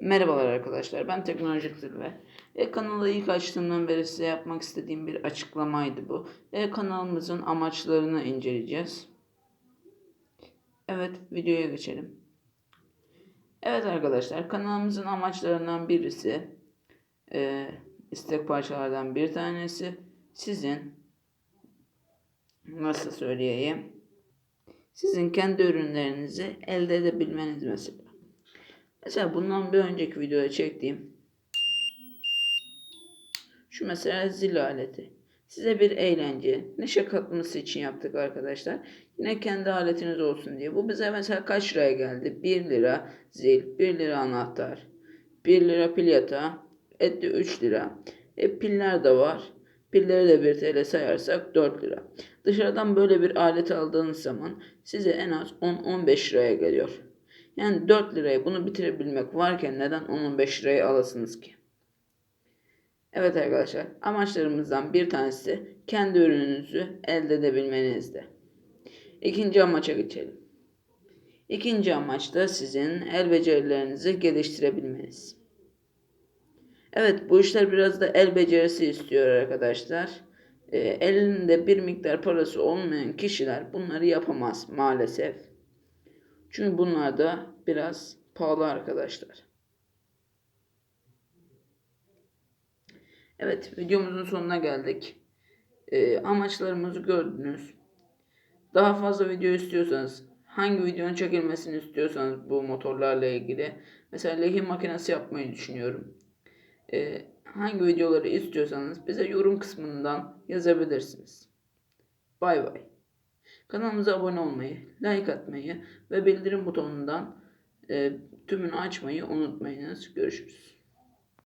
Merhabalar arkadaşlar, ben Teknolojik Zirve. E, kanalı ilk açtığımdan beri size yapmak istediğim bir açıklamaydı bu. E, kanalımızın amaçlarını inceleyeceğiz. Evet, videoya geçelim. Evet arkadaşlar, kanalımızın amaçlarından birisi, e, istek parçalardan bir tanesi, sizin, nasıl söyleyeyim, sizin kendi ürünlerinizi elde edebilmeniz mesela. Mesela bundan bir önceki videoda çektiğim şu mesela zil aleti. Size bir eğlence, neşe katması için yaptık arkadaşlar. Yine kendi aletiniz olsun diye. Bu bize mesela kaç liraya geldi? 1 lira zil, 1 lira anahtar, 1 lira pil yatağı, etti 3 lira. E, piller de var. Pilleri de 1 TL sayarsak 4 lira. Dışarıdan böyle bir alet aldığınız zaman size en az 10-15 liraya geliyor. Yani 4 liraya bunu bitirebilmek varken neden 10-15 liraya alasınız ki? Evet arkadaşlar amaçlarımızdan bir tanesi kendi ürününüzü elde edebilmenizde. İkinci amaça geçelim. İkinci amaç da sizin el becerilerinizi geliştirebilmeniz. Evet bu işler biraz da el becerisi istiyor arkadaşlar. Ee, elinde bir miktar parası olmayan kişiler bunları yapamaz maalesef. Çünkü bunlar da biraz pahalı arkadaşlar. Evet videomuzun sonuna geldik. Ee, amaçlarımızı gördünüz. Daha fazla video istiyorsanız hangi videonun çekilmesini istiyorsanız bu motorlarla ilgili. Mesela lehim makinesi yapmayı düşünüyorum. Ee, hangi videoları istiyorsanız bize yorum kısmından yazabilirsiniz. Bay bay. Kanalımıza abone olmayı, like atmayı ve bildirim butonundan e, tümünü açmayı unutmayınız. Görüşürüz.